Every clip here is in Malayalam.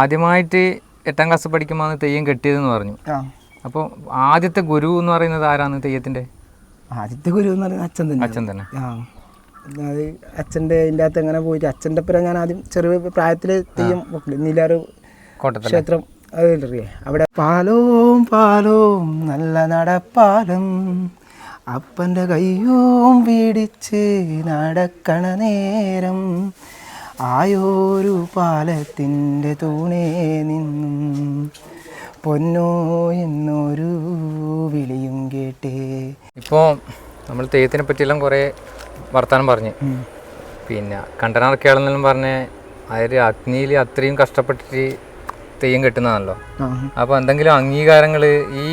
ആദ്യമായിട്ട് എട്ടാം ക്ലാസ് പഠിക്കുമ്പോൾ തെയ്യം കെട്ടിയതെന്ന് പറഞ്ഞു. അപ്പോൾ ആദ്യത്തെ ഗുരു എന്ന് പറയുന്നത് ആരാണ് തെയ്യത്തിന്റെ? ആദ്യത്തെ ഗുരു എന്ന് പറയുന്നത് അച്ഛൻ തന്നെ. അച്ഛൻ തന്നെ. അത് അച്ഛന്റെ അതിന്റെ അകത്ത് എങ്ങനെ പോയിട്ട് അച്ഛന്റെ ഒപ്പം ഞാൻ ആദ്യം ചെറിയ പ്രായത്തിൽ തെയ്യം നീലാറ് ക്ഷേത്രം അതറിയേ അവിടെ പാലോം പാലോം നല്ല നടപ്പാലം. അപ്പന്റെ കയ്യോം പിടിച്ച് നടക്കണ നേരം ആയോരു പാലത്തിന്റെ തൂണേ നിന്നും പൊന്നോ എന്നൊരു വിളിയും കേട്ടേ. ഇപ്പോൾ നമ്മൾ തെയ്യത്തിനെ പറ്റിയെല്ലാം കുറേ വർത്തമാനം പറഞ്ഞ്. പിന്നെ കണ്ടനാർ കേളെന്നെല്ലാം പറഞ്ഞ് അതായത് അഗ്നിയിൽ അത്രയും കഷ്ടപ്പെട്ടിട്ട് തെയ്യം കെട്ടുന്നതാണല്ലോ. അപ്പോൾ എന്തെങ്കിലും അംഗീകാരങ്ങൾ ഈ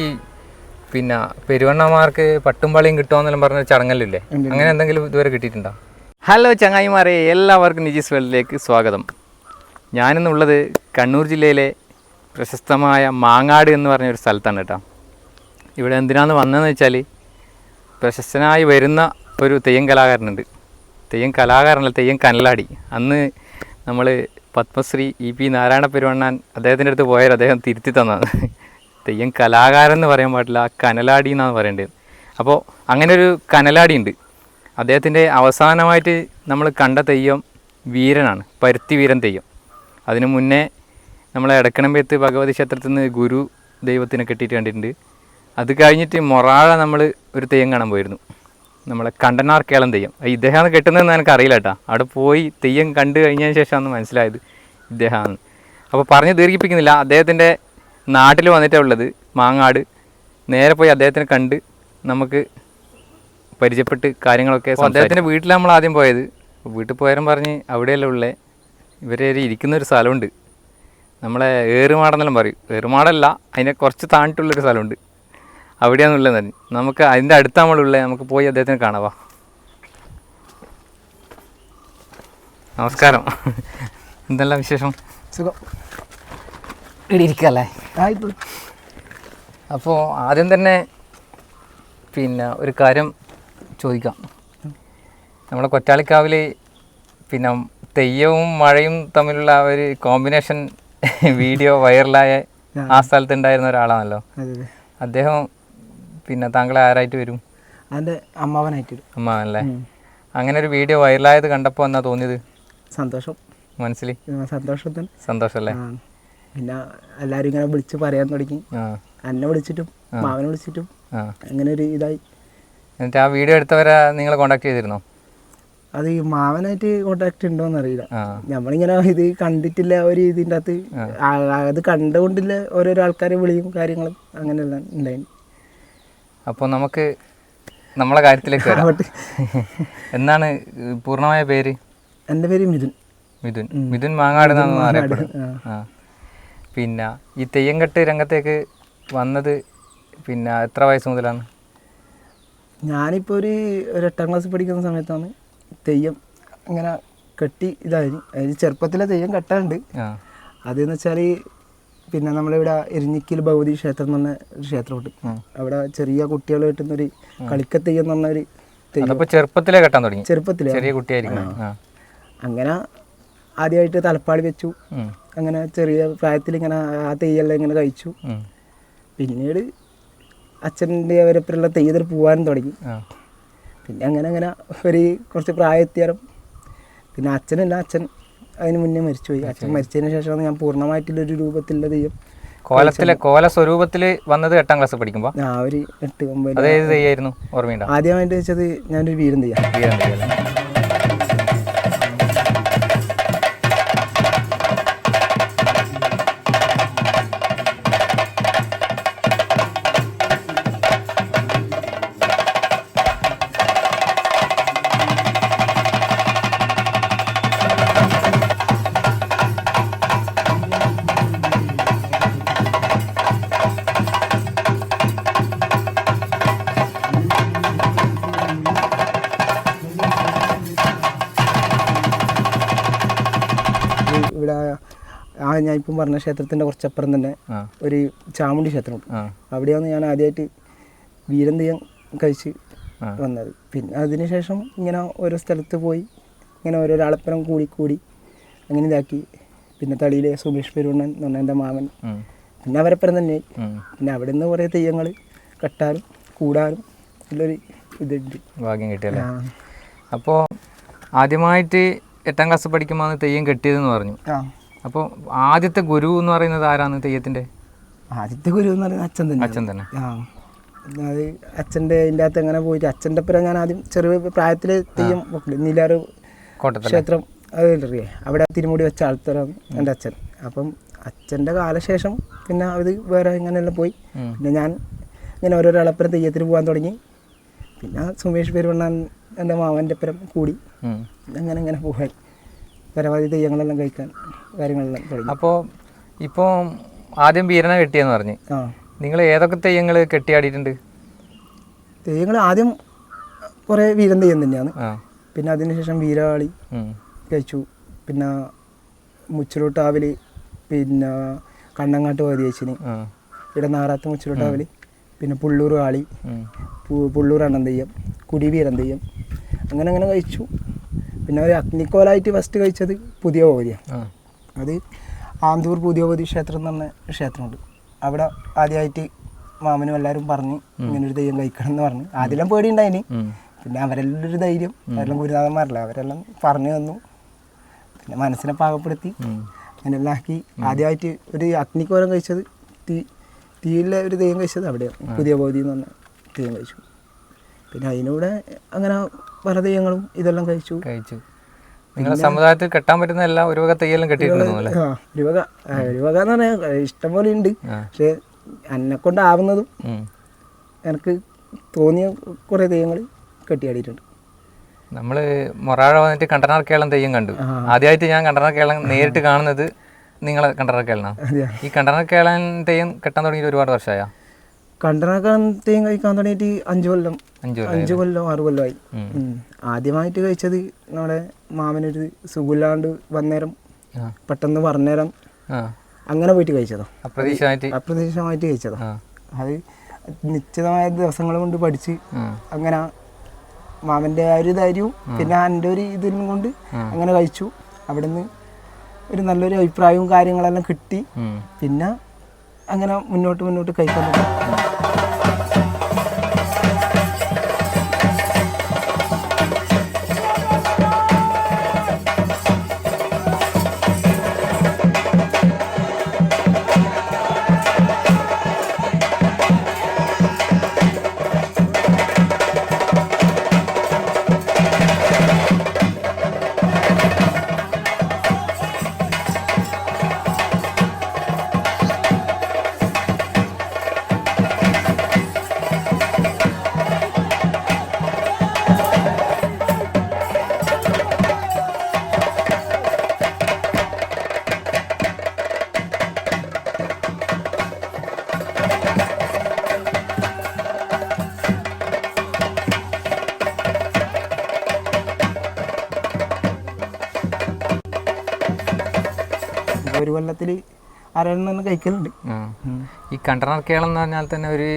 പിന്നെ പെരുവണ്ണമാർക്ക് പട്ടും പളിയും കിട്ടുമെന്നെല്ലാം പറഞ്ഞ ചടങ്ങല്ലേ അങ്ങനെ എന്തെങ്കിലും ഇതുവരെ കിട്ടിയിട്ടുണ്ടോ? ഹലോ ചങ്ങായിമാരെ എല്ലാവർക്കും നിജീസ് വേൾഡിലേക്ക് സ്വാഗതം. ഞാനിന്നുള്ളത് കണ്ണൂർ ജില്ലയിലെ പ്രശസ്തമായ മാങ്ങാട് എന്ന് പറഞ്ഞ ഒരു സ്ഥലത്താണ് കേട്ടോ. ഇവിടെ എന്തിനാന്ന് വന്നതെന്ന് വെച്ചാൽ പ്രശസ്തനായി വരുന്ന ഒരു തെയ്യം കലാകാരനുണ്ട്. തെയ്യം കലാകാരനല്ല തെയ്യം കനലാടി. അന്ന് നമ്മൾ പത്മശ്രീ ഇ പി നാരായണ പെരുവണ്ണാൻ അദ്ദേഹത്തിന്റെ അടുത്ത് പോയാൽ അദ്ദേഹം തിരുത്തി തന്നതാണ്. തെയ്യം കലാകാരൻ എന്ന് പറയാൻ പാടില്ല കനലാടി എന്നാണ് പറയേണ്ടത്. അപ്പോൾ അങ്ങനെ ഒരു കനലാടി ഉണ്ട്. അദ്ദേഹത്തിന്റെ അവസാനമായിട്ട് നമ്മൾ കണ്ട തെയ്യം വീരനാണ്. പരുത്തി വീരൻ തെയ്യം. അതിനു മുന്നേ നമ്മളെ എടക്കണമ്പേത്ത് ഭഗവതി ക്ഷേത്രത്തിൽ നിന്ന് ഗുരു ദൈവത്തിനെ കെട്ടിയിട്ട് കണ്ടിട്ടുണ്ട്. അത് കഴിഞ്ഞിട്ട് മൊറാഴ നമ്മൾ ഒരു തെയ്യം കാണാൻ പോയിരുന്നു. നമ്മളെ കണ്ടനാർ കേളം തെയ്യം. ഇദ്ദേഹമാണ് കെട്ടുന്നതെന്ന് എനിക്ക് അറിയില്ല കേട്ടോ. അവിടെ പോയി തെയ്യം കണ്ടു കഴിഞ്ഞതിന് ശേഷമാണ് മനസ്സിലായത് ഇദ്ദേഹമാണ്. അപ്പോൾ പറഞ്ഞ് ദീർഘിപ്പിക്കുന്നില്ല. അദ്ദേഹത്തിന്റെ നാട്ടിൽ വന്നിട്ടാണ് ഉള്ളത്. മാങ്ങാട്. നേരെ പോയി അദ്ദേഹത്തിനെ കണ്ട് നമുക്ക് പരിചയപ്പെട്ട് കാര്യങ്ങളൊക്കെ അദ്ദേഹത്തിന്റെ വീട്ടിൽ നമ്മൾ ആദ്യം പോയത്. വീട്ടിൽ പോയാലും പറഞ്ഞ് അവിടെയല്ല ഉള്ളേ? ഇവരെ ഇരിക്കുന്ന ഒരു സ്ഥലമുണ്ട്. നമ്മളെ ഏറുമാടെന്നെല്ലാം പറയും. ഏറുമാടല്ല അതിനെ കുറച്ച് താണിട്ടുള്ളൊരു സ്ഥലമുണ്ട്. അവിടെയാണുള്ളത് തന്നെ നമുക്ക് അതിന്റെ അടുത്ത് നമ്മളുള്ളത് നമുക്ക് പോയി അദ്ദേഹത്തിനെ കാണാവാ നമസ്കാരം. എന്തല്ല വിശേഷം? സുഖം. ഇവിടെ ഇരിക്കല്ലേ? അപ്പോൾ ആദ്യം തന്നെ പിന്നെ ഒരു കാര്യം ചോദിക്കാം. നമ്മുടെ കൊറ്റാളിക്കാവിൽ പിന്നെ തെയ്യവും മഴയും തമ്മിലുള്ള ഒരു കോമ്പിനേഷൻ വീഡിയോ വൈറലായ ആ. സ്ഥലത്ത് ഉണ്ടായിരുന്ന ഒരാളാണല്ലോ. അദ്ദേഹം പിന്നെ താങ്കളെ ആരായിട്ട് വരും? അതിന്റെ അമ്മാവനായിട്ട് വരും. അമ്മാവനല്ലേ? അങ്ങനെ ഒരു വീഡിയോ വൈറലായത് കണ്ടപ്പോൾ എന്നാ തോന്നിയത്? സന്തോഷം. മനസ്സിൽ സന്തോഷം സന്തോഷമല്ലേ പിന്നെ എല്ലാവരും ഇങ്ങനെ വിളിച്ച് പറയാൻ തുടങ്ങി. എന്നെ വിളിച്ചിട്ടും മാവനെ വിളിച്ചിട്ടും അങ്ങനെ ഒരു ഇതായി. എന്നിട്ട് ആ വീഡിയോ എടുത്തവരെ നിങ്ങൾ കോണ്ടാക്ട് ചെയ്തിരുന്നോ? അത് ഈ മാവനായിട്ട് കോണ്ടാക്ട് ഉണ്ടോന്ന് അറിയില്ല. നമ്മളിങ്ങനെ ഇത് കണ്ടിട്ടില്ല ഒരു ഇതിന്റെ അകത്ത്. അത് കണ്ടുകൊണ്ടില്ല ഓരോരോ ആൾക്കാരെ വിളിയും കാര്യങ്ങളും അങ്ങനെയെല്ലാം ഉണ്ടായി അപ്പോൾ നമുക്ക് നമ്മളെ കാര്യത്തിലേക്ക് വരാം. എന്നാണ് പൂർണമായ പേര്? എന്റെ പേര് മിഥുൻ. മിഥുൻ. മിഥുൻ മാങ്ങാട് എന്നാണ് അറിയപ്പെടുന്നത്. ആ. പിന്നെ ഈ തെയ്യംകെട്ട് രംഗത്തേക്ക് വന്നത് പിന്നെ എത്ര വയസ്സ് മുതലാണ്? ഞാനിപ്പോൾ ഒരു എട്ടാം ക്ലാസ്സിൽ പഠിക്കുന്ന സമയത്താണ് തെയ്യം ഇങ്ങനെ കെട്ടി ഇതായി അതായത് ചെറുപ്പത്തിലെ തെയ്യം കെട്ടാറുണ്ട്. ആ. അതെന്ന് വെച്ചാൽ പിന്നെ നമ്മളിവിടെ എരിഞ്ഞിക്കൽ ഭഗവതി ക്ഷേത്രം എന്ന് പറഞ്ഞ ഒരു ക്ഷേത്രമുണ്ട്. അവിടെ ചെറിയ കുട്ടികൾ കിട്ടുന്നൊരു കളിക്കത്തെയ്യം എന്ന് പറഞ്ഞ ഒരു തെയ്യം ചെറുപ്പത്തിലേ കെട്ടാൻ തുടങ്ങി. ചെറുപ്പത്തിലെ? ചെറിയ കുട്ടിയായിരിക്കും അങ്ങനെ ആദ്യമായിട്ട് തലപ്പാടി വെച്ചു. അങ്ങനെ ചെറിയ പ്രായത്തിൽ ഇങ്ങനെ ആ തെയ്യെല്ലാം ഇങ്ങനെ കഴിച്ചു. പിന്നീട് അച്ഛന്റെ അവരപ്പുറമുള്ള തെയ്യത്തിൽ പോകാനും തുടങ്ങി. പിന്നെ അങ്ങനെ അങ്ങനെ ഒരു കുറച്ച് പ്രായത്തിയാലും പിന്നെ അച്ഛനല്ല അച്ഛൻ അതിന് മുന്നേ മരിച്ചുപോയി. അച്ഛൻ മരിച്ചതിന് ശേഷമാണ് ഞാൻ പൂർണമായിട്ടുള്ളൊരു രൂപത്തിലുള്ള തെയ്യം കോലത്തിലെ കോല സ്വരൂപത്തിൽ വന്നത് എട്ടാം ക്ലാസ് പഠിക്കുമ്പോൾ ആ ഒരു എട്ട് ഒമ്പത് തെയ്യായിരുന്നു ഓർമ്മയുണ്ടോ? ആദ്യമായിട്ട് വെച്ചത് ഞാനൊരു വീരം തെയ്യാം വീരം തെയ്യം ഇപ്പം പറഞ്ഞ ക്ഷേത്രത്തിന്റെ കുറച്ചപ്പുറം തന്നെ ഒരു ചാമുണ്ടി ക്ഷേത്രമുണ്ട്. അവിടെയാണ് ഞാൻ ആദ്യമായിട്ട് വീരം തെയ്യം കഴിച്ച് വന്നത്. പിന്നെ അതിനുശേഷം ഇങ്ങനെ ഓരോ സ്ഥലത്ത് പോയി ഇങ്ങനെ ഓരോരോ അളപ്പനം കൂടി കൂടി അങ്ങനെ ഇതാക്കി. പിന്നെ തളിയിലെ സുമേഷ് പെരുവണ്ണൻ എന്ന് പറഞ്ഞ എന്റെ മാമൻ. പിന്നെ അവരപ്പുറം തന്നെ പിന്നെ അവിടെ നിന്ന് കുറേ തെയ്യങ്ങൾ കെട്ടാനും കൂടാനും നല്ലൊരു ഇതുണ്ട്. ഭാഗ്യം കിട്ടിയല്ലേ അപ്പോൾ ആദ്യമായിട്ട് എട്ടാം ക്ലാസ് പഠിക്കുമ്പോൾ തെയ്യം കെട്ടിയതെന്ന് പറഞ്ഞു. അപ്പോൾ ആദ്യത്തെ ഗുരു എന്ന് പറയുന്നത് ആരാണ് തെയ്യത്തിന്റെ ആദ്യത്തെ ഗുരു എന്ന് പറയുന്നത് അച്ഛൻ തന്നെ അച്ഛൻ തന്നെ. ആ. അത് അച്ഛന്റെ അതിന്റെ അകത്ത് എങ്ങനെ പോയിട്ട് അച്ഛന്റെ ഒപ്പം ഞാൻ ആദ്യം ചെറിയ പ്രായത്തിൽ തെയ്യം നീലാറ് ക്ഷേത്രം അത് അറിയേ അവിടെ തിരുമുടി വെച്ച ആൾത്തരം എന്റെ അച്ഛൻ. അപ്പം അച്ഛന്റെ കാലശേഷം പിന്നെ അത് വേറെ ഇങ്ങനെയെല്ലാം പോയി. പിന്നെ ഞാൻ ഇങ്ങനെ ഓരോരോ അളപ്പുറം തെയ്യത്തിന് പോകാൻ തുടങ്ങി. പിന്നെ സുമേഷ് പെരുവണ്ണാൻ എന്റെ മാമന്റെ പുറം കൂടി. അങ്ങനെ ഇങ്ങനെ പോകാൻ പരമാവധി തെയ്യങ്ങളെല്ലാം കഴിക്കാൻ കാര്യങ്ങളെല്ലാം തുടങ്ങി. അപ്പോൾ ഇപ്പോൾ ആദ്യം വീരനെ കെട്ടിയെന്ന് പറഞ്ഞ്. ആ. നിങ്ങൾ ഏതൊക്കെ തെയ്യങ്ങൾ കെട്ടിയാടിയിട്ടുണ്ട്? തെയ്യങ്ങൾ ആദ്യം കുറേ വീരൻ തെയ്യം തന്നെയാണ്. ആ. പിന്നെ അതിനുശേഷം വീരാളി ഉം. കഴിച്ചു. പിന്നെ മുച്ചിലോട്ടാവൽ പിന്നെ കണ്ണങ്ങാട്ട് പതിയച്ചിന് ആ. ഇവിടെ നാറാത്ത മുച്ചിലോട്ടാവൽ. പിന്നെ പുള്ളൂർ ആളി ഉം. പു- പുള്ളൂർ അണ്ണൻ തെയ്യം കുടിവീരൻ തെയ്യം. അങ്ങനെ അങ്ങനെ കഴിച്ചു. പിന്നെ ഒരു അഗ്നിക്കോലായിട്ട് ഫസ്റ്റ് കഴിച്ചത് പുതിയ ആ. അത് ആന്തൂർ പുതിയ ഭഗവതി ക്ഷേത്രം എന്ന് പറഞ്ഞ ക്ഷേത്രമുണ്ട്. അവിടെ ആദ്യമായിട്ട് മാമനും എല്ലാവരും പറഞ്ഞ് ഇങ്ങനൊരു തെയ്യം കഴിക്കണം എന്ന് പറഞ്ഞു. ആദ്യം പേടി ഉണ്ടായിന് പിന്നെ അവരെല്ലാം ഒരു ധൈര്യം. അവരെല്ലാം ഗുരുനാഥന്മാരല്ല? അവരെല്ലാം പറഞ്ഞു തന്നു. പിന്നെ മനസ്സിനെ പാകപ്പെടുത്തി. അങ്ങനെല്ലാം ആക്കി. ആദ്യമായിട്ട് ഒരു അഗ്നിക്കോലം കഴിച്ചത് തീ തീയിലെ ഒരു തെയ്യം കഴിച്ചത് അവിടെയാണ് പുതിയ ബോധി എന്ന് പറഞ്ഞ തെയ്യം കഴിച്ചു. പിന്നെ അതിനൂടെ അങ്ങനെ പല തെയ്യങ്ങളും ഇതെല്ലാം കഴിച്ചു. കഴിച്ചു. നിങ്ങളുടെ സമുദായത്തിൽ കെട്ടാൻ പറ്റുന്ന എല്ലാ ഒരു വക തെയ്യെല്ലാം കെട്ടിയിട്ടുണ്ടോ അല്ലേ? ആ ഒരു വക ഒരു വക എന്ന് പറഞ്ഞാൽ ഇഷ്ടംപോലെ ഉണ്ട്. പക്ഷെ എന്നെ കൊണ്ടാവുന്നതും എനിക്ക് തോന്നിയ കുറേ തെയ്യങ്ങൾ കെട്ടിയാടിയിട്ടുണ്ട്. നമ്മൾ മൊറാഴ വന്നിട്ട് കണ്ടനാർ കേരളം തെയ്യം കണ്ടു. ആദ്യമായിട്ട് ഞാൻ കണ്ടനാർ കേരളം നേരിട്ട് കാണുന്നത് നിങ്ങളെ കണ്ടനാർ കേളനാണ് ഈ കണ്ടനാർ കേരളം തെയ്യം കെട്ടാൻ തുടങ്ങിയിട്ട് ഒരുപാട് വർഷമായ? കണ്ടനാക്കാൻ തെയ്യം കഴിക്കാൻ തുടങ്ങിയിട്ട് അഞ്ചു കൊല്ലം അഞ്ചു കൊല്ലം ആറു കൊല്ലം ആറ് കൊല്ലമായി. ആദ്യമായിട്ട് കഴിച്ചത് നമ്മുടെ മാമനൊരു സുഖമില്ലാണ്ട് വന്നേരം പെട്ടെന്ന് പറഞ്ഞേരം അങ്ങനെ പോയിട്ട് കഴിച്ചതാ. അപ്രതീക്ഷിതമായിട്ട്? കഴിച്ചതോ. അത് നിശ്ചിതമായ ദിവസങ്ങൾ കൊണ്ട് പഠിച്ച് അങ്ങനെ മാമന്റെ ആ ഒരു ധൈര്യവും പിന്നെ എന്റെ ഒരു ഇതിനും കൊണ്ട് അങ്ങനെ കഴിച്ചു. അവിടുന്ന് ഒരു നല്ലൊരു അഭിപ്രായവും കാര്യങ്ങളെല്ലാം കിട്ടി. പിന്നെ അങ്ങനെ മുന്നോട്ട് മുന്നോട്ട് കഴിക്കാൻ തുടങ്ങി. ആരെണ്ണം കഴിക്കലുണ്ട്. ആ. ഈ കണ്ടനാർ കേളം എന്ന് പറഞ്ഞാൽ തന്നെ ഒരു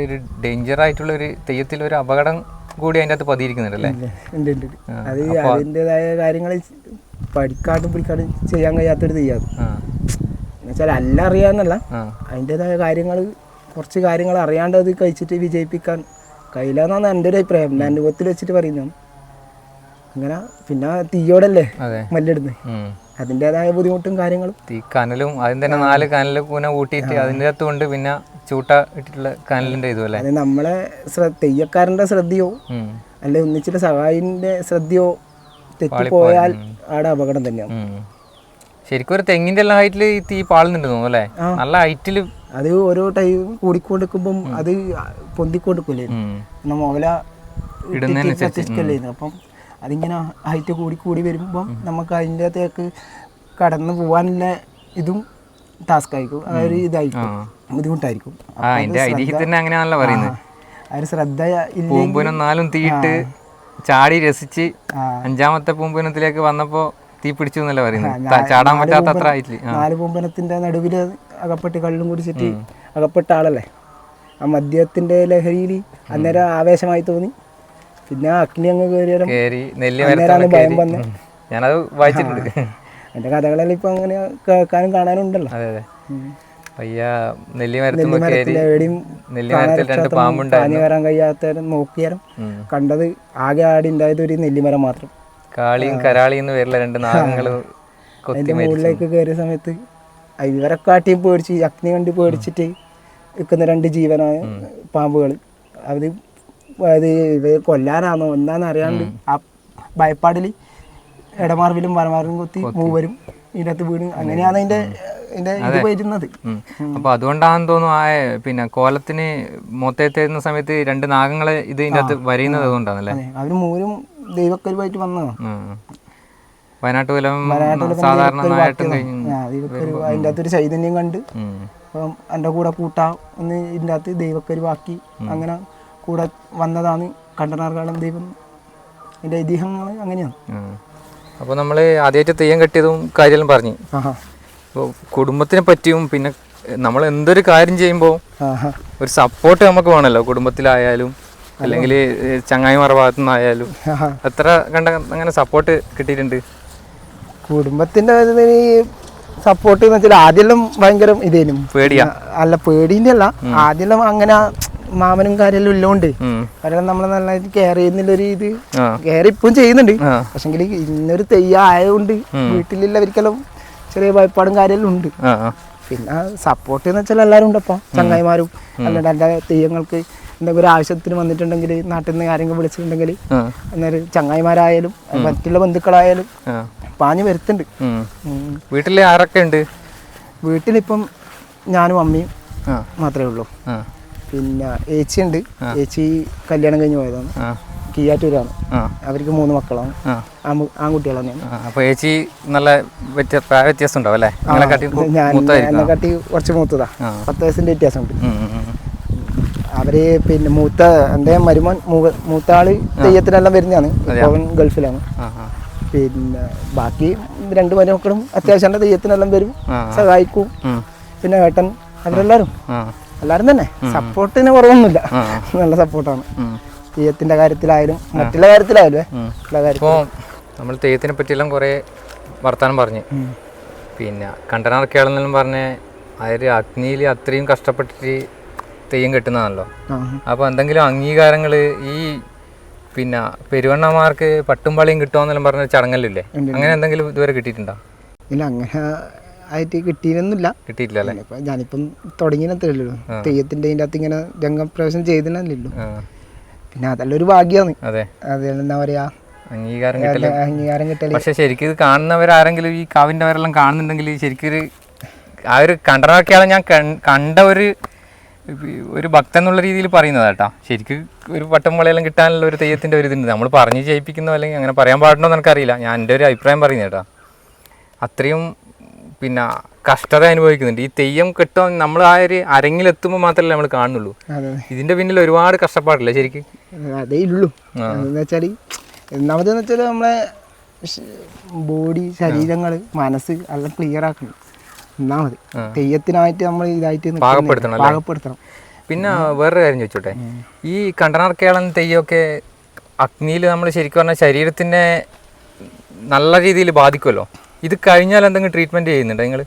ഒരു ഡേഞ്ചർ ആയിട്ടുള്ള ഒരു തെയ്യത്തിൽ ഒരു അപകടം കൂടി അതിന്റെ അകത്ത് പതിയിരിക്കുന്നുണ്ടല്ലേ അല്ലേ? ഉണ്ട് ഉണ്ട്. അത് അതിന്റെതായ കാര്യങ്ങൾ പഠിക്കാട്ടും പിടിക്കാട്ടും ചെയ്യാൻ കഴിയാത്തൊരു തെയ്യാണ്. എന്നുവെച്ചാൽ അല്ല അറിയാന്നല്ല. അതിന്റെതായ കാര്യങ്ങൾ കുറച്ച് കാര്യങ്ങൾ അറിയാണ്ട് അത് കഴിച്ചിട്ട് വിജയിപ്പിക്കാൻ കഴിയില്ല എന്നാണ് എന്റെ ഒരു അഭിപ്രായം. എന്റെ അനുഭവത്തിൽ വെച്ചിട്ട് പറയുന്നതാണ്. അങ്ങനെ പിന്നെ തീയോടല്ലേ മല്ലിടുന്നത്. അതിന്റെതായ ബുദ്ധിമുട്ടും കാര്യങ്ങളും. ഈ കനലും അതിന് തന്നെ നാല് കനൽ കൂന കൂട്ടിയിട്ട് അതിന്റെ അകത്തുകൊണ്ട് പിന്നെ ചൂട്ട ഇട്ടിട്ടുള്ള കനലിന്റെ ഇതുപോലെ അത് നമ്മളെ തെയ്യക്കാരന്റെ ശ്രദ്ധയോ. അല്ലെ ഒന്നിച്ചിട്ട് സഹായിന്റെ ശ്രദ്ധയോ തെറ്റിപ്പോയാൽ ആടെ അപകടം തന്നെയാണ് ശരിക്കും ഒരു തെങ്ങിന്റെ എല്ലാം ഹൈറ്റിൽ ഈ തീ പാളുന്നുണ്ട് തോന്നുന്നു അല്ലേ? നല്ല ഹൈറ്റിൽ അത് ഓരോ ടൈം കൂടിക്കൊണ്ടിരിക്കുമ്പം അത് പൊന്തിക്കൊണ്ടിരിക്കില്ലേ നമ്മ മുതല കത്തിക്കല്ലേ അപ്പം അതിങ്ങനെ ഹൈറ്റ് കൂടി കൂടി വരുമ്പോൾ നമുക്ക് അതിന്റെ അകത്തേക്ക് കടന്നു പോകാനുള്ള ഇതും ടാസ്ക് ആയിരിക്കും ഒരു ഇതായിരിക്കും. ബുദ്ധിമുട്ടായിരിക്കും. അതിന്റെ ഐതിഹ്യം തന്നെ അങ്ങനെയാണല്ലോ പറയുന്നത്. ഒരു ശ്രദ്ധ ഇല്ല നാലും തീയിട്ട് ചാടി രസിച്ച് അഞ്ചാമത്തെ പൂമ്പനത്തിലേക്ക് വന്നപ്പോ തീ പിടിച്ചു എന്നല്ലേ പറയുന്നത്. ചാടാൻ പറ്റാത്ത അത്ര നാല് പൂമ്പനത്തിന്റെ നടുവിൽ അകപ്പെട്ട് കള്ളും കുടിച്ചിട്ട് അകപ്പെട്ട ആളല്ലേ? ആ മദ്യത്തിന്റെ ലഹരിയിൽ അന്നേരം ആവേശമായി തോന്നി. പിന്നെ അഗ്നി അങ്ങ് വരത്തോളം ഭയം കേറി ഞാനത് വായിച്ചിട്ടുണ്ട്. എന്റെ കഥകളെല്ലാം ഇപ്പൊ അങ്ങനെ കേൾക്കാനും കാണാനും ഉണ്ടല്ലോ അതെ. പയ്യ കയറി നെല്ലിമരത്തിൽ വരാൻ കഴിയാത്തവരും നോക്കിയാലും. കണ്ടത് ആകെ ആടി ഉണ്ടായത് ഒരു നെല്ലിമരം മാത്രം. കാളിയും കരാളിയും പേരുള്ള രണ്ട് മുകളിലേക്ക് കയറിയ സമയത്ത് ഇവരെ കാട്ടിയും പേടിച്ച് അഗ്നി കണ്ടി പേടിച്ചിട്ട് നിൽക്കുന്ന രണ്ട് ജീവനായ പാമ്പുകൾ അത് ഇവ കൊല്ലാനാണോ എന്താണെന്ന് അറിയാണ്ട് ആ ഭയപ്പാടിൽ ഇടമാർവിലും വരമാർവിലും കൊത്തി മൂവരും ഇതിനകത്ത് വീണ് അങ്ങനെയാണ് അതിന്റെ ഇതിന്റെ ഇത് വരുന്നത്. അപ്പൊ അതുകൊണ്ടാണെന്ന് തോന്നുന്നു ആ പിന്നെ കോലത്തിന് മൊത്തേത്തേരുന്ന സമയത്ത് രണ്ട് നാഗങ്ങളെ ഇത് ഇതിന്റെ അകത്ത് വരയുന്നത് അതുകൊണ്ടാണല്ലേ അതെ. അവർ മൂവരും ദൈവക്കരുവായിട്ട് വന്നതാണ് ഉം. വയനാട്ട് കുലം സാധാരണ അതിന്റെ അകത്തൊരു ചൈതന്യം കണ്ട്. അപ്പം എന്റെ കൂടെ കൂട്ടാ എന്ന് ഇതിന്റെ അകത്ത് ദൈവക്കരുവാക്കി അങ്ങനെ കൂടെ വന്നതാണ് കണ്ടനാർകാലം ദൈവം. എന്റെ ഐതിഹ്യങ്ങൾ അങ്ങനെയാണ്. അപ്പോൾ അപ്പൊ നമ്മൾ ആദ്യമായിട്ട് തെയ്യം കെട്ടിയതും കാര്യമെല്ലാം പറഞ്ഞു. അപ്പോൾ കുടുംബത്തിനെ പറ്റിയും പിന്നെ നമ്മൾ എന്തൊരു കാര്യം ചെയ്യുമ്പോൾ ഒരു സപ്പോർട്ട് നമുക്ക് വേണമല്ലോ. കുടുംബത്തിലായാലും അല്ലെങ്കിൽ ചങ്ങായിമാർ ഭാഗത്തു നിന്നായാലും. എത്ര കണ്ട അങ്ങനെ സപ്പോർട്ട് കിട്ടിയിട്ടുണ്ട്? കുടുംബത്തിന്റെ സപ്പോർട്ട് എന്ന് വെച്ചാൽ ആദ്യമെല്ലാം ഭയങ്കര ഇതേനും. പേടിയാ? അല്ല പേടിന്റെ അല്ല ആദ്യമെല്ലാം അങ്ങനെ മാമനും കാര്യമെല്ലാം ഉള്ളതുകൊണ്ട് അവരെല്ലാം നമ്മളെ നന്നായിട്ട് കെയർ ചെയ്യുന്നുള്ളൊരു ഇത് കെയർ ഇപ്പം ചെയ്യുന്നുണ്ട്. പക്ഷെങ്കിൽ ഇന്നൊരു തെയ്യം ആയതുകൊണ്ട് വീട്ടിലുള്ളവർക്കെല്ലാം ചെറിയ ഭയപ്പാടും കാര്യമെല്ലാം ഉണ്ട്. പിന്നെ സപ്പോർട്ട് എന്ന് വെച്ചാൽ എല്ലാവരും ഉണ്ട് അപ്പം ചങ്ങായിമാരും അല്ലാണ്ട് എന്റെ തെയ്യങ്ങൾക്ക് എന്തെങ്കിലും ഒരു ആവശ്യത്തിന് വന്നിട്ടുണ്ടെങ്കിൽ നാട്ടിൽ നിന്ന് ആരെങ്കിലും വിളിച്ചിട്ടുണ്ടെങ്കിൽ അന്നേരം ചങ്ങായിമാരായാലും മറ്റുള്ള ബന്ധുക്കളായാലും പാഞ്ഞു വരുത്തുണ്ട്. വീട്ടിൽ ആരൊക്കെ ഉണ്ട്? വീട്ടിലിപ്പം ഞാനും അമ്മയും മാത്രമേ ഉള്ളൂ. പിന്നെ ഏച്ചി ഉണ്ട്. ഏച്ചി കല്യാണം കഴിഞ്ഞ് പോയതാണ്. കീയാറ്റൂരാണ് അവർക്ക് മൂന്ന് മക്കളാണ്. ആൺകുട്ടികളാണ് അപ്പൊ ഏച്ചി നല്ല വ്യത്യാസം ഉണ്ടാവും അല്ലേ? എന്നെ കാട്ടി കുറച്ച് മൂത്തതാ. പത്ത് വയസ്സിന്റെ വ്യത്യാസമുണ്ട്. അവർ പിന്നെ മൂത്ത എന്റെ മരുമോൻ മൂത്ത ആൾ തെയ്യത്തിനെല്ലാം വരുന്നതാണ്. അവൻ ഗൾഫിലാണ്. പിന്നെ ബാക്കി രണ്ട് മരുമക്കളും അത്യാവശ്യം തെയ്യത്തിനെല്ലാം വരും. സഹായിക്കും. പിന്നെ ഏട്ടൻ അവരെല്ലാരും എല്ലാവരും തന്നെ. സപ്പോർട്ടിന് കുറവൊന്നുമില്ല. നല്ല സപ്പോർട്ടാണ്. തെയ്യത്തിന്റെ കാര്യത്തിലായാലും മറ്റുള്ള കാര്യത്തിലായാലും ഇപ്പോൾ നമ്മൾ തെയ്യത്തിനെ പറ്റിയെല്ലാം കുറേ വർത്തമാനം പറഞ്ഞു. പിന്നെ കണ്ടനാർ കേളെന്നെല്ലാം പറഞ്ഞ് അതായത് അഗ്നിയിൽ അത്രയും കഷ്ടപ്പെട്ടിട്ട് തെയ്യം കെട്ടുന്നതാണല്ലോ. ആ. അപ്പോൾ എന്തെങ്കിലും അംഗീകാരങ്ങൾ ഈ പിന്നെ പെരുവണ്ണമാർക്ക് പട്ടുംപാളിയും കിട്ടുമെന്നെല്ലാം പറഞ്ഞ ചടങ്ങല്ലേ അങ്ങനെ എന്തെങ്കിലും ഇതുവരെ കിട്ടിയിട്ടുണ്ടോ? ഇല്ല അങ്ങനെ ആയിട്ട് കിട്ടിയിരുന്നില്ല. കിട്ടിയിട്ടില്ല ഞാനിപ്പം തുടങ്ങിയത്രല്ലോ തെയ്യത്തിന്റെ അതിന്റെ അകത്ത് ഇങ്ങനെ രംഗപ്രവേശനം ചെയ്തില്ലല്ലോ പിന്നെ അതെല്ലാം ഒരു ഭാഗ്യമാണ് അതെ. അതെ എന്താ പറയാ? അംഗീകാരം കിട്ടൽ അംഗീകാരം കിട്ടൽ. പക്ഷെ ശരിക്കും ഇത് കാണുന്നവരാരെങ്കിലും ഈ കാവിന്റെ വരെല്ലാം കാണുന്നുണ്ടെങ്കിൽ ശരിക്കും ഒരു ആ ഒരു കണ്ടറൊക്കെയാണ് ഞാൻ കണ്ട ഒരു ഒരു ഭക്തൻ എന്നുള്ള രീതിയിൽ പറയുന്നത് കേട്ടോ. ശരിക്കും ഒരു പട്ടം വളയെല്ലാം കിട്ടാനുള്ള ഒരു തെയ്യത്തിന്റെ ഒരു ഇതുണ്ട്. നമ്മൾ പറഞ്ഞ് ചെയ്യിപ്പിക്കുന്നോ അല്ലെങ്കിൽ അങ്ങനെ പറയാൻ പാടുണ്ടോ എന്ന് എനിക്കറിയില്ല. ഞാൻ എന്റെ ഒരു അഭിപ്രായം പറയുന്നത് കേട്ടോ. അത്രയും പിന്നെ കഷ്ടത അനുഭവിക്കുന്നുണ്ട്. ഈ തെയ്യം കെട്ടോ നമ്മൾ ആ ഒരു അരങ്ങിലെത്തുമ്പോൾ മാത്രമല്ല നമ്മൾ കാണുന്നുള്ളൂ. ഇതിന്റെ പിന്നിൽ ഒരുപാട് കഷ്ടപ്പാടില്ല ശരിക്കും? അതേ ഉള്ളൂ. വെച്ചാൽ ഒന്നാമതെന്ന് വെച്ചാൽ നമ്മളെ ബോഡി ശരീരങ്ങൾ മനസ്സ് എല്ലാം ക്ലിയർ ആക്കണം. ഒന്നാമത് തെയ്യത്തിനായിട്ട് നമ്മൾ ഇതായിട്ട്. പാകപ്പെടുത്തണം പാകപ്പെടുത്തണം. പിന്നെ വേറൊരു കാര്യം ചോദിച്ചോട്ടെ? ഈ കണ്ടനാർ കേളൻ തെയ്യമൊക്കെ അഗ്നിയിൽ നമ്മൾ ശരിക്കും പറഞ്ഞാൽ ശരീരത്തിനെ നല്ല രീതിയിൽ ബാധിക്കുമല്ലോ ഇത് കഴിഞ്ഞാൽ എന്തെങ്കിലും ട്രീറ്റ്മെന്റ് ചെയ്യുന്നുണ്ടോ നിങ്ങൾ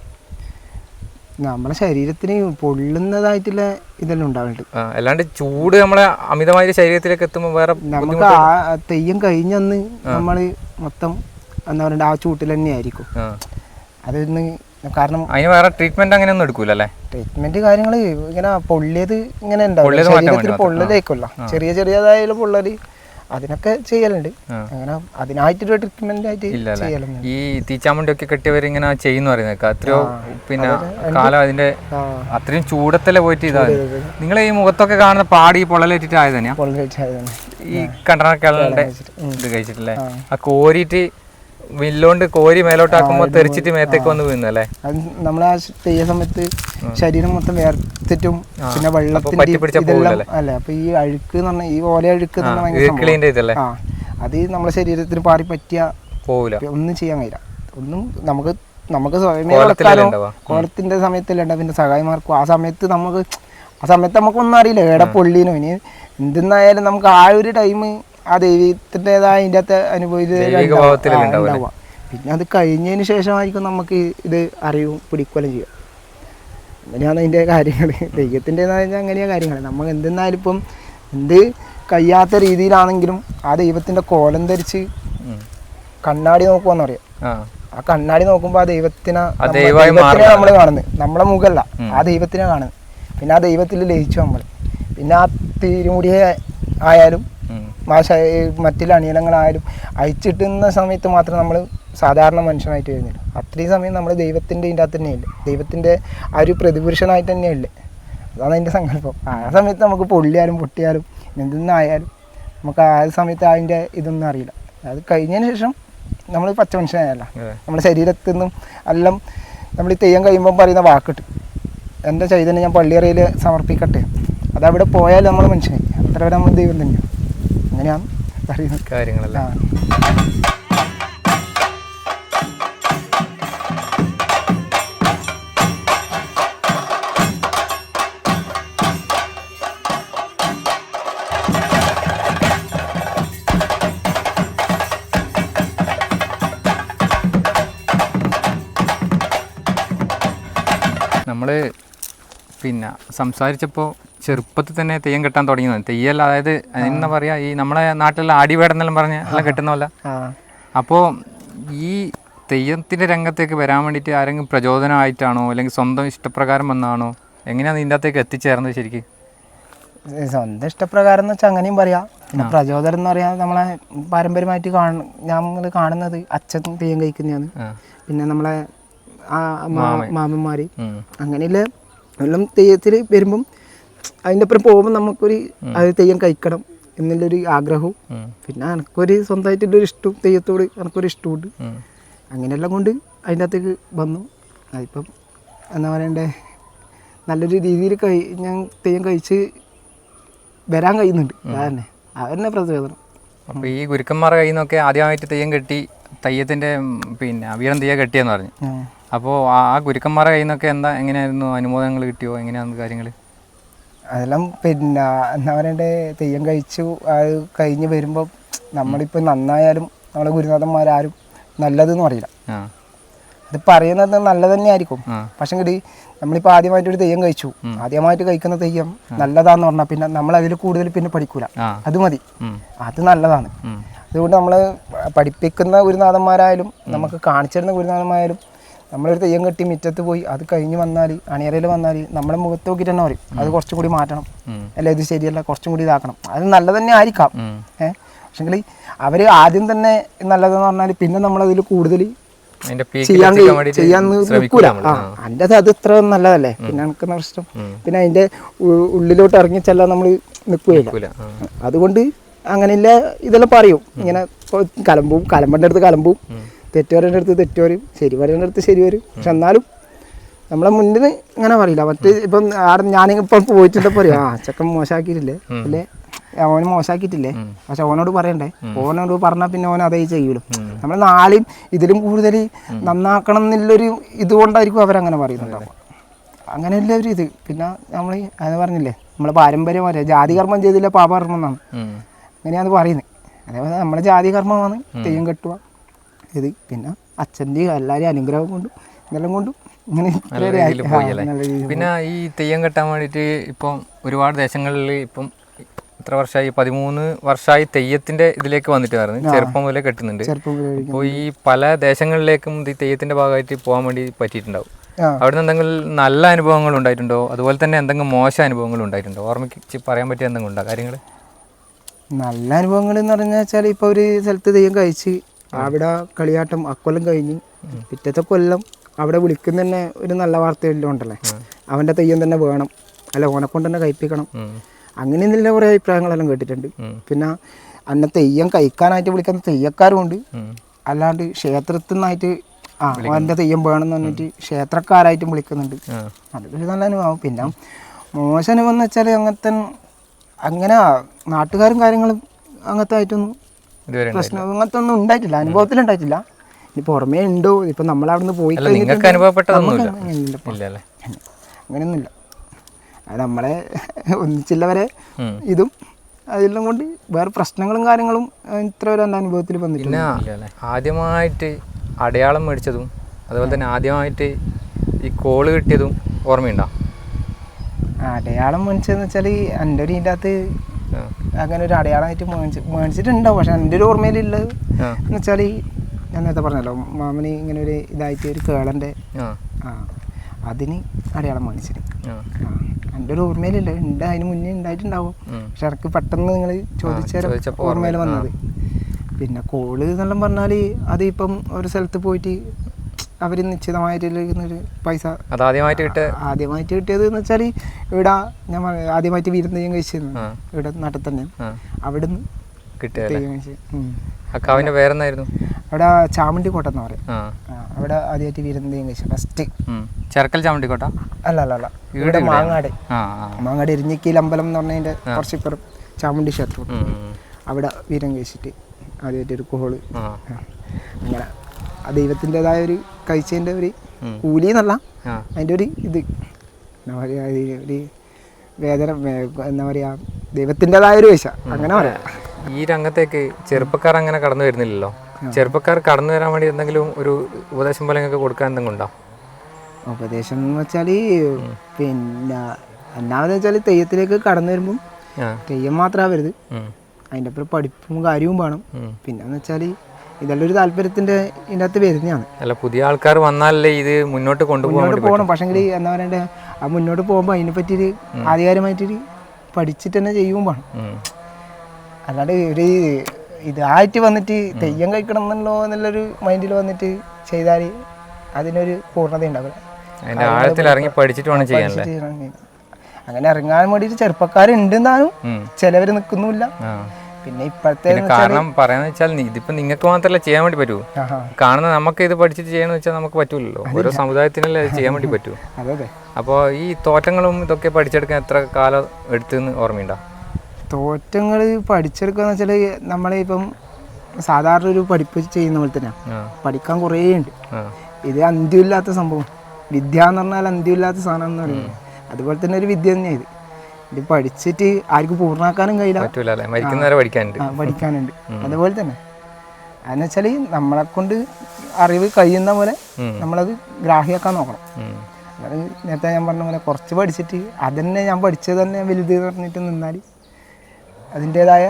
നമ്മുടെ ശരീരത്തിന് പൊള്ളുന്നതായിട്ടുള്ള ഇതെല്ലാം ഉണ്ടാവുന്നുണ്ട്. അല്ലാണ്ട് ചൂട് നമ്മളെ അമിതമായ ശരീരത്തിലേക്ക് എത്തുമ്പോൾ വേറെ നമുക്ക് ആ തെയ്യം കഴിഞ്ഞന്ന് നമ്മൾ മൊത്തം എന്താ പറയുക ആ ചൂട്ടിൽ തന്നെ ആയിരിക്കും. അതൊന്ന് കാരണം അതിന് വേറെ ട്രീറ്റ്മെന്റ് അങ്ങനെ ഒന്നും എടുക്കൂല അല്ലേ? ട്രീറ്റ്മെന്റ് കാര്യങ്ങൾ ഇങ്ങനെ പൊള്ളിയത് ഇങ്ങനെ ഉണ്ടാവും ശരീരത്തിൽ പൊള്ളലേക്കുള്ള ചെറിയ ചെറിയതായാലും പൊള്ളൽ. അതിനൊക്കെ ചെയ്യലുണ്ട്. അങ്ങനെ അതിനായിട്ടൊരു ട്രീറ്റ്മെന്റ് ആയിട്ട് ചെയ്യലുണ്ട് ഈ തീച്ചാമുണ്ടി ഒക്കെ കെട്ടിയവർ ഇങ്ങനെ ചെയ്യുന്നു പറയുന്നത് അത്രയോ പിന്നെ കാലം അതിന്റെ അത്രയും ചൂടത്തല്ലേ പോയിട്ട് ഇതാ നിങ്ങൾ ഈ മുഖത്തൊക്കെ കാണുന്ന പാടി പൊള്ളലേറ്റിട്ട് ആയത് തന്നെയാ ഈ കണ്ടനക്കകളുടെ ഇത് കഴിച്ചിട്ടില്ലേ? ആ കോരിയിട്ട് വില്ലോണ്ട് കോരി മേലോട്ടാക്കുമ്പോ തെറിച്ചിട്ട് മേത്തേക്ക് വന്ന് വീഴുന്നല്ലേ നമ്മളാ നമ്മൾ ആ തെയ്യ സമയത്ത് ശരീരം മൊത്തം വേർത്തിട്ടും പിന്നെ വെള്ളത്തിന്റെ അല്ലെ? അപ്പൊ ഈ അഴുക്ക് എന്ന് പറഞ്ഞാൽ ഈ ഓല അഴുക്ക്. ആ അത് നമ്മളെ ശരീരത്തിന് പാറി പറ്റിയ പോവില്ല ഒന്നും ചെയ്യാൻ കഴിയില്ല ഒന്നും നമുക്ക് നമുക്ക് സ്വയമേ ഉണ്ടാവുക? കോലത്തിന്റെ സമയത്തല്ലേ. പിന്നെ സഹായിമാർക്കും ആ സമയത്ത് നമുക്ക് ആ സമയത്ത് നമുക്കൊന്നും അറിയില്ല. ഏടെ പൊള്ളീനോ ഇനി എന്തെന്നായാലും നമുക്ക് ആ ഒരു ടൈം ആ ദൈവത്തിന്റെതായ അതിന്റെ അകത്ത് ഉണ്ടാവുക. പിന്നെ അത് കഴിഞ്ഞതിന് ശേഷമായിരിക്കും നമുക്ക് ഇത് അറിയും പിടിക്കുകയും ചെയ്യുക. അങ്ങനെയാണ് അതിന്റെ കാര്യങ്ങൾ ദൈവത്തിന്റെ എന്ന് പറഞ്ഞാൽ അങ്ങനെയാണ് കാര്യങ്ങൾ നമ്മൾ എന്തെന്നാലും ഇപ്പം എന്ത് കഴിയാത്ത രീതിയിലാണെങ്കിലും ആ ദൈവത്തിന്റെ കോലം ധരിച്ച്. കണ്ണാടി നോക്കുമെന്ന് പറയാം. ആ. കണ്ണാടി നോക്കുമ്പോൾ ആ ദൈവത്തിനെ ദൈവത്തിനെ നമ്മൾ കാണുന്നത്. നമ്മളെ മുഖല്ല. ആ ദൈവത്തിനെ കാണുന്നത്. പിന്നെ ആ ദൈവത്തിൽ ലയിച്ചു നമ്മൾ പിന്നെ ആ തിരുമുടിയെ ആയാലും. മാഷ മറ്റുള്ള അണിയനങ്ങളായാലും അയച്ചിട്ടുന്ന സമയത്ത് മാത്രം നമ്മൾ സാധാരണ മനുഷ്യനായിട്ട് വരുന്നില്ല അത്രയും സമയം നമ്മൾ ദൈവത്തിന്റെ ഇതിന്റെ അകത്ത് തന്നെയല്ലേ? ദൈവത്തിന്റെ ആ ഒരു പ്രതിപുരുഷനായിട്ട് തന്നെയല്ലേ? അതാണ് അതിന്റെ സങ്കല്പം. ആ സമയത്ത് നമുക്ക് പൊള്ളിയാലും പൊട്ടിയാലും എന്തെന്നായാലും നമുക്ക് ആ സമയത്ത് അതിന്റെ ഇതൊന്നും അറിയില്ല. അത് കഴിഞ്ഞതിന് ശേഷം നമ്മൾ പച്ച മനുഷ്യനായല്ല. നമ്മുടെ ശരീരത്തിൽ നിന്നും എല്ലാം നമ്മൾ ഈ തെയ്യം കഴിയുമ്പം പറയുന്ന വാക്കിട്ട്. എന്റെ ചൈതന്യം ഞാൻ പള്ളിയറയിൽ സമർപ്പിക്കട്ടെ. അതവിടെ പോയാൽ നമ്മൾ മനുഷ്യനായി. അത്ര വരെ നമ്മൾ ദൈവം തന്നെയാണ് അങ്ങനെയാണ് പറയുന്നത്. കാര്യങ്ങളെല്ലാം? നമ്മൾ പിന്നെ സംസാരിച്ചപ്പോൾ ചെറുപ്പത്തിൽ തന്നെ തെയ്യം കെട്ടാൻ തുടങ്ങി തെയ്യല്ല അതായത് എന്താ പറയാ ഈ നമ്മളെ നാട്ടിലുള്ള ആടിവേടെന്നെല്ലാം പറഞ്ഞ എല്ലാം കെട്ടുന്നല്ല അപ്പോൾ ഈ തെയ്യത്തിന്റെ രംഗത്തേക്ക് വരാൻ വേണ്ടിയിട്ട് ആരെങ്കിലും പ്രചോദനമായിട്ടാണോ അല്ലെങ്കിൽ സ്വന്തം ഇഷ്ടപ്രകാരം വന്നാണോ എങ്ങനെയാണ് ഇതിന്റെ അകത്തേക്ക് എത്തിച്ചേർന്നത് ശരിക്കും? സ്വന്തം ഇഷ്ടപ്രകാരം എന്ന് വെച്ചാൽ അങ്ങനെയും പറയാം. പിന്നെ പ്രചോദനം എന്ന് പറയാൻ നമ്മളെ പാരമ്പര്യമായിട്ട് കാണ നമ്മൾ കാണുന്നത് അച്ഛൻ തെയ്യം കഴിക്കുന്നതാണ്. പിന്നെ നമ്മളെ മാമന്മാര്. അങ്ങനെയുള്ള എല്ലാം തെയ്യത്തിൽ വരുമ്പം അതിന്റെ അപ്പുറം പോകുമ്പോൾ നമുക്കൊരു അത് തെയ്യം കഴിക്കണം എന്നുള്ളൊരു ആഗ്രഹവും. പിന്നെ എനിക്കൊരു സ്വന്തമായിട്ടുള്ളൊരു ഇഷ്ടവും തെയ്യത്തോട് എനിക്കൊരു ഇഷ്ടമുണ്ട്. അങ്ങനെയെല്ലാം കൊണ്ട് അതിന്റെ അകത്തേക്ക് വന്നു. അതിപ്പം എന്താ പറയണ്ടേ? നല്ലൊരു രീതിയിൽ കഴി ഞാൻ തെയ്യം കഴിച്ച് വരാൻ കഴിയുന്നുണ്ട്. അതന്നെ അതന്നെ പ്രചോദനം അപ്പോൾ ഈ ഗുരുക്കന്മാരുടെ കയ്യിൽ നിന്നൊക്കെ ആദ്യമായിട്ട് തെയ്യം കെട്ടി തെയ്യത്തിന്റെ പിന്നെ വീരം തെയ്യം കെട്ടിയെന്ന് പറഞ്ഞു. അപ്പോൾ ആ ഗുരുക്കന്മാരുടെ കയ്യിൽ നിന്നൊക്കെ എന്താ എങ്ങനെയായിരുന്നു അനുമോദനങ്ങൾ കിട്ടിയോ? എങ്ങനെയാണ് കാര്യങ്ങൾ അതെല്ലാം പിന്നെ എന്താ പറയണ്ടേ തെയ്യം കഴിച്ചു അത് കഴിഞ്ഞ് വരുമ്പോൾ നമ്മളിപ്പോൾ നന്നായാലും നമ്മളെ ഗുരുനാഥന്മാരാരും നല്ലതെന്ന് പറയില്ല. അത് പറയുന്നത് നല്ലത് തന്നെ ആയിരിക്കും പക്ഷെ എങ്കിൽ നമ്മളിപ്പോൾ ആദ്യമായിട്ട് ഒരു തെയ്യം കഴിച്ചു. ആദ്യമായിട്ട് കഴിക്കുന്ന തെയ്യം നല്ലതാന്ന് പറഞ്ഞാൽ പിന്നെ നമ്മൾ അതിൽ കൂടുതൽ പിന്നെ പഠിക്കൂല. അത് മതി. അത് നല്ലതാണ്. അതുകൊണ്ട് നമ്മൾ പഠിപ്പിക്കുന്ന ഗുരുനാഥന്മാരായാലും നമുക്ക് കാണിച്ചിരുന്ന ഗുരുനാഥന്മാരായാലും നമ്മളൊരു തെയ്യം കെട്ടി മുറ്റത്ത് പോയി അത് കഴിഞ്ഞ് വന്നാൽ അണിയറയിൽ വന്നാൽ നമ്മളെ മുഖത്ത് നോക്കിയിട്ട് തന്നെ പറയും. അത് കുറച്ചും കൂടി മാറ്റണം. അല്ല ഇത് ശരിയല്ല കുറച്ചും കൂടി ഇതാക്കണം. അത് നല്ലത് തന്നെ ആയിരിക്കാം. ഏഹ് പക്ഷെങ്കിൽ അവർ ആദ്യം തന്നെ നല്ലതെന്ന് പറഞ്ഞാൽ പിന്നെ നമ്മളതിൽ കൂടുതൽ ചെയ്യാൻ ചെയ്യാൻ നിൽക്കൂല ആ എന്റെ അത് ഇത്ര നല്ലതല്ലേ? പിന്നെ എനിക്ക് പ്രശ്നം? പിന്നെ അതിന്റെ ഉള്ളിലോട്ട് ഇറങ്ങി ചെല്ലാൻ നമ്മൾ നിൽക്കുകയില്ല അതുകൊണ്ട് അങ്ങനെയുള്ള ഇതെല്ലാം പറയും. ഇങ്ങനെ കലമ്പും കലമ്പന്റെ അടുത്ത് കലമ്പും. തെറ്റുവരന്റെ അടുത്ത് തെറ്റ് വരും ശരി പറയേണ്ട അടുത്ത് ശരി വരും. പക്ഷെ എന്നാലും നമ്മളെ മുന്നിൽ ഇങ്ങനെ പറയില്ല. മറ്റേ ഇപ്പം ആടെ ഞാനിപ്പം പോയിട്ടുണ്ട് പറയും ആ ചെക്കൻ മോശമാക്കിയിട്ടില്ലേ? അല്ലേ? ഓന് മോശമാക്കിയിട്ടില്ലേ? പക്ഷെ ഓനോട് പറയണ്ടേ? ഓനോട് പറഞ്ഞാൽ പിന്നെ ഓൻ അതേ ചെയ്യുള്ളൂ നമ്മൾ നാളെയും ഇതിലും കൂടുതൽ നന്നാക്കണം എന്നുള്ളൊരു ഇതുകൊണ്ടായിരിക്കും അവരങ്ങനെ പറയുന്നുണ്ടാവും അങ്ങനെയല്ല ഒരു ഇത്. പിന്നെ നമ്മൾ അത് പറഞ്ഞില്ലേ നമ്മളെ പാരമ്പര്യം പറയാം ജാതി കർമ്മം ചെയ്തില്ല പാപകർമ്മം എന്നാണ്. അങ്ങനെയാണ് പറയുന്നത്. അതേപോലെ നമ്മളെ ജാതി കർമ്മമാണ് തെയ്യം കെട്ടുക. ഇത് പിന്നെ അച്ഛന്റെയും എല്ലാവരെയും അനുഗ്രഹം കൊണ്ടും ഇതെല്ലാം കൊണ്ടും ഇങ്ങനെ പിന്നെ ഈ തെയ്യം കെട്ടാൻ വേണ്ടിയിട്ട് ഇപ്പം ഒരുപാട് ദേശങ്ങളിൽ ഇപ്പം എത്ര വർഷമായി പതിമൂന്ന് വർഷമായി തെയ്യത്തിന്റെ ഇതിലേക്ക് വന്നിട്ട് പറഞ്ഞു ചെറുപ്പം മുതലേ കെട്ടുന്നുണ്ട്. അപ്പോൾ ഈ പല ദേശങ്ങളിലേക്കും ഈ തെയ്യത്തിന്റെ ഭാഗമായിട്ട് പോകാൻ വേണ്ടി പറ്റിയിട്ടുണ്ടാവും. അവിടുന്ന് എന്തെങ്കിലും നല്ല അനുഭവങ്ങൾ ഉണ്ടായിട്ടുണ്ടോ? അതുപോലെ തന്നെ എന്തെങ്കിലും മോശം അനുഭവങ്ങൾ ഉണ്ടായിട്ടുണ്ടോ? ഓർമ്മിച്ച് പറയാൻ പറ്റിയ എന്തെങ്കിലും ഉണ്ടോ? കാര്യങ്ങൾ? നല്ല അനുഭവങ്ങൾ എന്ന് പറഞ്ഞാൽ ഇപ്പോൾ ഒരു സ്ഥലത്ത് തെയ്യം കഴിച്ച് അവിടെ കളിയാട്ടം അക്കൊല്ലം കഴിഞ്ഞ് പിറ്റത്തെ കൊല്ലം അവിടെ വിളിക്കുന്ന തന്നെ ഒരു നല്ല വാർത്തയെല്ലാം ഉണ്ടല്ലേ? അവന്റെ തെയ്യം തന്നെ വേണം. അല്ല ഓനെക്കൊണ്ട് കൊണ്ട് തന്നെ കഴിപ്പിക്കണം. അങ്ങനെ എന്നുള്ള കുറേ അഭിപ്രായങ്ങളെല്ലാം കേട്ടിട്ടുണ്ട്. പിന്നെ അന്നെ തെയ്യം കഴിക്കാനായിട്ട് വിളിക്കുന്ന തെയ്യക്കാരും ഉണ്ട് അല്ലാണ്ട് ക്ഷേത്രത്തിൽ നിന്നായിട്ട് ആ അവന്റെ തെയ്യം വേണമെന്ന് പറഞ്ഞിട്ട് ക്ഷേത്രക്കാരായിട്ടും വിളിക്കുന്നുണ്ട്. അതൊരു നല്ല അനുഭവം. പിന്നെ മോശം അനുഭവം എന്ന് വെച്ചാൽ അങ്ങനത്തെ അങ്ങനെ നാട്ടുകാരും കാര്യങ്ങളും അങ്ങനത്തെ ആയിട്ടൊന്നും പ്രശ്നം അങ്ങനത്തെ ഒന്നും ഉണ്ടായിട്ടില്ല. അനുഭവത്തിൽ ഉണ്ടായിട്ടില്ല ഇനി പുറമേ ഉണ്ടോ? ഇപ്പൊ നമ്മൾ അവിടെ നിന്ന് പോയി അല്ല നിങ്ങൾക്ക് അനുഭവപ്പെട്ടതൊന്നുമില്ല. അങ്ങനെയൊന്നുമില്ല. അത് നമ്മളെ ഒന്നിച്ചില്ലവരെ ഉം. ഇതും അതെല്ലാം കൊണ്ട് വേറെ പ്രശ്നങ്ങളും കാര്യങ്ങളും ഇത്ര വരെ എന്റെ അനുഭവത്തിൽ വന്നിട്ടില്ല. ആദ്യമായിട്ട് അടയാളം മേടിച്ചതും അതുപോലെ തന്നെ ആദ്യമായിട്ട് ഈ കോൾ കിട്ടിയതും ഓർമ്മയുണ്ടോ? അടയാളം മേടിച്ചതെന്ന് വെച്ചാൽ എന്റെ ഒരു ഇതിന്റെ അകത്ത്. അങ്ങനെ ഒരു അടയാളമായിട്ട് മേടിച്ച് മേടിച്ചിട്ടുണ്ടാവും. പക്ഷെ എന്റെ ഒരു ഓർമ്മയിലുള്ളത്. എന്ന് വെച്ചാൽ ഞാൻ നേരത്തെ പറഞ്ഞല്ലോ മാമന് ഇങ്ങനെ ഒരു ഇതായിട്ട് ഒരു കേളന്റെ ആ. അതിന് അടയാളം മേടിച്ചിട്ട് എന്റെ ഒരു ഓർമ്മയിലില്ല. ഉണ്ട് അതിന് മുന്നേ ഉണ്ടായിട്ടുണ്ടാവും. പക്ഷെ എനിക്ക് പെട്ടെന്ന് നിങ്ങൾ ചോദിച്ച ഓർമ്മയിൽ വന്നത്. പിന്നെ കോൾ എന്നെല്ലാം പറഞ്ഞാൽ അതിപ്പം ഒരു സ്ഥലത്ത് പോയിട്ട് അവർ നിശ്ചിതമായിട്ടൊരു പൈസ. അത് ആദ്യമായിട്ട് കിട്ടിയ ആദ്യമായിട്ട് കിട്ടിയത് എന്ന് വെച്ചാൽ ഇവിടെ ഞാൻ ആദ്യമായിട്ട് വിരുന്ന് ഞാൻ കഴിച്ചിരുന്നു ഇവിടെ നാട്ടിൽ തന്നെ. അവിടുന്ന് പേരെന്നായിരുന്നു? അവിടെ ചാമണ്ടി കോട്ട എന്ന് പറയും. അവിടെ ആദ്യമായിട്ട് വിരുന്ന് തെയ്യം കഴിച്ചു. ഫസ്റ്റ്. ചെറുക്കൽ ചെറുക്കൽ ചാമണ്ടിക്കോട്ട? അല്ല അല്ല അല്ല ഇവിടെ? മാങ്ങാട്. മാങ്ങാട് എരിഞ്ഞിക്കീൽ അമ്പലം എന്ന് പറഞ്ഞതിന്റെ കുറച്ചിപ്പുറം ചാമുണ്ടി ക്ഷേത്രം. അവിടെ വീരം കഴിച്ചിട്ട് ആദ്യമായിട്ട് ഒരു കോൾ. അങ്ങനെ ആ ദൈവത്തിന്റെതായ ഒരു കഴിച്ചതിന്റെ ഒരു. കൂലി എന്നല്ല. അതിന്റെ ഒരു ഇത്. എന്താ പറയുക ഒരു വേദന എന്താ പറയുക ദൈവത്തിന്റെതായ ഒരു പൈസ അങ്ങനെ പറയാം. ഈ രംഗത്തേക്ക് ചെറുപ്പക്കാർ അങ്ങനെ കടന്നു വരുന്നില്ലല്ലോ? ചെറുപ്പക്കാർ കടന്നു വരാൻ വേണ്ടി എന്തെങ്കിലും ഒരു ഉപദേശം പോലെ നിങ്ങൾക്ക് കൊടുക്കാൻ എന്തെങ്കിലും ഉണ്ടോ? ഉപദേശം എന്ന് വെച്ചാൽ പിന്നെ എന്നാന്ന് വെച്ചാൽ തെയ്യത്തിലേക്ക് കടന്നു വരുമ്പം തെയ്യം മാത്രമാവരുത് വരുത് അതിന്റെ അപ്പുറം പഠിപ്പും കാര്യവും വേണം. പിന്നെ പിന്നെന്ന് വെച്ചാൽ ഇതെല്ലാം ഒരു താല്പര്യത്തിന്റെ ഇതിന്റെ അകത്ത് വരുന്നതാണ്. അല്ല പുതിയ ആൾക്കാർ വന്നാലല്ലേ ഇത് മുന്നോട്ട് കൊണ്ടുപോകാൻ മുന്നോട്ട് പോകണം. പക്ഷേങ്കിൽ എന്താ പറയണ്ടേ ആ മുന്നോട്ട് പോകുമ്പോൾ അതിനെ പറ്റിയിട്ട് ആധികാരികമായിട്ടൊരു പഠിച്ചിട്ട് തന്നെ ചെയ്യും വേണം ഉം. അല്ലാണ്ട് ഒരു ഇതായിട്ട് വന്നിട്ട് തെയ്യം കഴിക്കണം എന്നല്ലോ എന്നുള്ളൊരു മൈൻഡിൽ വന്നിട്ട് ചെയ്താൽ അതിനൊരു പൂർണത ഉണ്ടാവില്ല. അതിന്റെ ആഴത്തിൽ ഇറങ്ങി പഠിച്ചിട്ട് വേണം അങ്ങനെ ഇറങ്ങാൻ വേണ്ടിയിട്ട് ചെറുപ്പക്കാരുണ്ട് എന്നാലും ഉം. ചിലവർ നിൽക്കുന്നുമില്ല. പിന്നെ ഇപ്പോഴത്തെ കാരണം പറയാന്ന് വെച്ചാൽ ഇതിപ്പോ നിങ്ങൾക്ക് മാത്രമല്ല ചെയ്യാൻ വേണ്ടി പറ്റൂ? കാണുന്ന നമുക്ക് ഇത് പഠിച്ചിട്ട് ചെയ്യാന്ന് വെച്ചാൽ നമുക്ക് പറ്റൂലല്ലോ. ഓരോ സമുദായത്തിനല്ലേ ചെയ്യാൻ വേണ്ടി പറ്റൂ? അപ്പോൾ ഈ തോറ്റങ്ങളും ഇതൊക്കെ പഠിച്ചെടുക്കാൻ എത്ര കാലം എടുത്തെന്ന് ഓർമ്മയുണ്ടോ? തോറ്റങ്ങൾ പഠിച്ചെടുക്കുക വെച്ചാൽ നമ്മളിപ്പം സാധാരണ ഒരു പഠിപ്പ് ചെയ്യുന്ന പോലെ തന്നെ പഠിക്കാൻ കുറേ ഉണ്ട്. ഇത് അന്ത്യമില്ലാത്ത സംഭവം. വിദ്യ എന്ന് പറഞ്ഞാൽ അന്ത്യമില്ലാത്ത സാധനം എന്ന് പറയുന്നത്. അതുപോലെ തന്നെ ഒരു വിദ്യ തന്നെയാണ് ഇത്. ഇത് പഠിച്ചിട്ട് ആർക്കും പൂർണമാക്കാനും കഴിയില്ല. പറ്റൂല അല്ലേ മരിക്കുന്നവരെ പഠിക്കാനുണ്ട്. പഠിക്കാനുണ്ട്. അതുപോലെ തന്നെ. അതെന്ന് വെച്ചാൽ നമ്മളെ കൊണ്ട് അറിവ് കഴിയുന്ന പോലെ. നമ്മളത് ഗ്രാഹിയാക്കാൻ നോക്കണം. നേരത്തെ ഞാൻ പറഞ്ഞ പോലെ കുറച്ച് പഠിച്ചിട്ട് അതന്നെ ഞാൻ പഠിച്ചത് തന്നെ വലുത് പറഞ്ഞിട്ട് നിന്നാൽ അതിന്റെതായ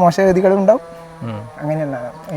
മോശഗതികളുണ്ടാവും. അങ്ങനെയല്ല.